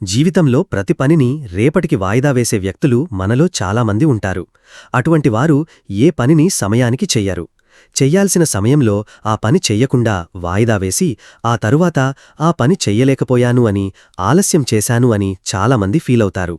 జీవితంలో ప్రతి పనిని రేపటికి వాయిదా వేసే వ్యక్తులు మనలో చాలామంది ఉంటారు. అటువంటి వారు ఏ పనిని సమయానికి చెయ్యరు. చెయ్యాల్సిన సమయంలో ఆ పని చెయ్యకుండా వాయిదా వేసి ఆ తరువాత ఆ పని చెయ్యలేకపోయాను అని ఆలస్యం చేశాను అని చాలామంది ఫీలవుతారు.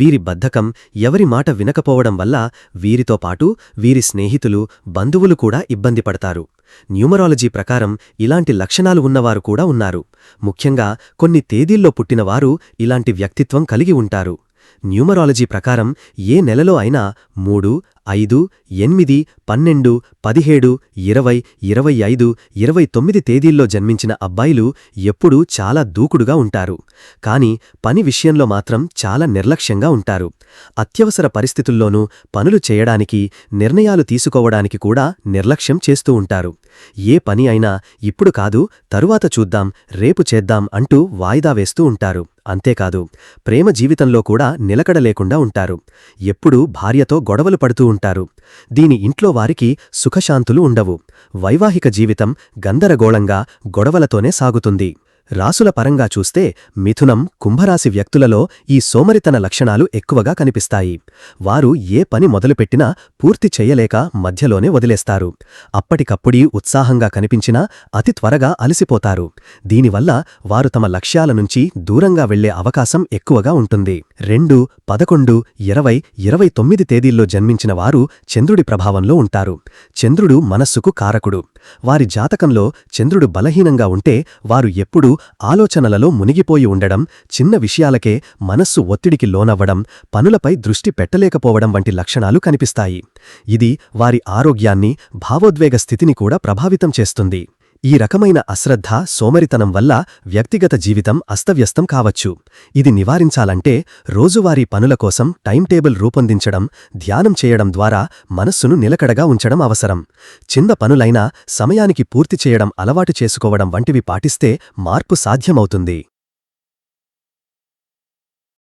వీరి బద్ధకం ఎవరి మాట వినకపోవడం వల్ల వీరితో పాటు వీరి స్నేహితులు బంధువులు కూడా ఇబ్బంది పడతారు. న్యూమరాలజీ ప్రకారం ఇలాంటి లక్షణాలు ఉన్నవారు కూడా ఉన్నారు. ముఖ్యంగా కొన్ని తేదీల్లో పుట్టినవారు ఇలాంటి వ్యక్తిత్వం కలిగి ఉంటారు. న్యూమరాలజీ ప్రకారం ఏ నెలలో అయినా మూడు ఐదు ఎనిమిది పన్నెండు పదిహేడు ఇరవై ఇరవై ఐదు ఇరవై తొమ్మిది తేదీల్లో జన్మించిన అబ్బాయిలు ఎప్పుడూ చాలా దూకుడుగా ఉంటారు. కాని పని విషయంలో మాత్రం చాలా నిర్లక్ష్యంగా ఉంటారు. అత్యవసర పరిస్థితుల్లోనూ పనులు చేయడానికి నిర్ణయాలు తీసుకోవడానికి కూడా నిర్లక్ష్యం చేస్తూ ఉంటారు. ఏ పని అయినా ఇప్పుడు కాదు తరువాత చూద్దాం రేపు చేద్దాం అంటూ వాయిదా వేస్తూ ఉంటారు. అంతేకాదు ప్రేమ జీవితంలో కూడా నిలకడ లేకుండా ఉంటారు. ఎప్పుడూ భార్యతో గొడవలు పడుతూ ఉంటారు. దీని ఇంట్లో వారికి సుఖశాంతులు ఉండవు. వైవాహిక జీవితం గందరగోళంగా గొడవలతోనే సాగుతుంది. రాసుల పరంగా చూస్తే మిథునం కుంభరాశి వ్యక్తులలో ఈ సోమరితన లక్షణాలు ఎక్కువగా కనిపిస్తాయి. వారు ఏ పని మొదలుపెట్టినా పూర్తి చెయ్యలేక మధ్యలోనే వదిలేస్తారు. అప్పటికప్పుడీ ఉత్సాహంగా కనిపించినా అతి త్వరగా అలసిపోతారు. దీనివల్ల వారు తమ లక్ష్యాల నుంచి దూరంగా వెళ్ళే అవకాశం ఎక్కువగా ఉంటుంది. రెండు పదకొండు ఇరవై ఇరవై తొమ్మిది తేదీల్లో జన్మించిన వారు చంద్రుడి ప్రభావంలో ఉంటారు. చంద్రుడు మనస్సుకు కారకుడు. వారి జాతకంలో చంద్రుడు బలహీనంగా ఉంటే వారు ఎప్పుడూ ఆలోచనలలో మునిగిపోయి ఉండడం చిన్న విషయాలకే మనస్సు ఒత్తిడికి లోనవ్వడం పనులపై దృష్టి పెట్టలేకపోవడం వంటి లక్షణాలు కనిపిస్తాయి. ఇది వారి ఆరోగ్యాన్ని భావోద్వేగ స్థితిని కూడా ప్రభావితం చేస్తుంది. ఈ రకమైన అశ్రద్ధ సోమరితనం వల్ల వ్యక్తిగత జీవితం అస్తవ్యస్తం కావచ్చు. ఇది నివారించాలంటే రోజువారీ పనుల కోసం టైం టేబుల్ రూపొందించడం ధ్యానం చేయడం ద్వారా మనస్సును నిలకడగా ఉంచడం అవసరం. చిన్న పనులైనా సమయానికి పూర్తి చేయడం అలవాటు చేసుకోవడం వంటివి పాటిస్తే మార్పు సాధ్యమవుతుంది.